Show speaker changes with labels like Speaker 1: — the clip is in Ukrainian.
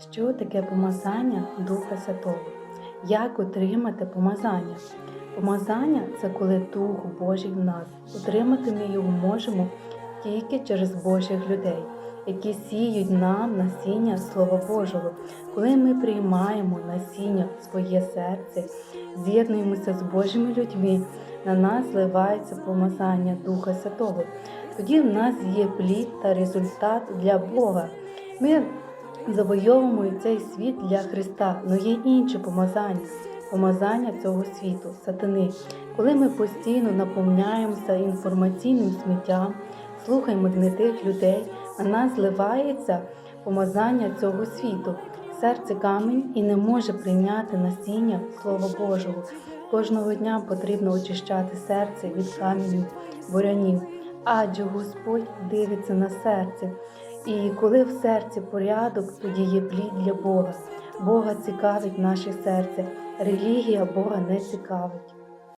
Speaker 1: Що таке помазання Духа Святого? Як отримати помазання? Помазання це коли Дух Божий в нас. Отримати ми його можемо тільки через Божих людей, які сіють нам насіння Слова Божого. Коли ми приймаємо насіння в своє серце, з'єднуємося з Божими людьми, на нас зливається помазання Духа Святого. Тоді в нас є плід та результат для Бога. Ми завойовуємо цей світ для Христа, але є інші помазання, помазання цього світу, сатани. Коли ми постійно наповняємося інформаційним сміттям, слухаємо не тих людей, на нас зливається помазання цього світу. Серце камінь і не може прийняти насіння Слова Божого. Кожного дня потрібно очищати серце від каменів, бурянів, адже Господь дивиться на серце. І коли в серці порядок, тоді є плід для Бога. Бога цікавить наше серце. Релігія Бога не цікавить.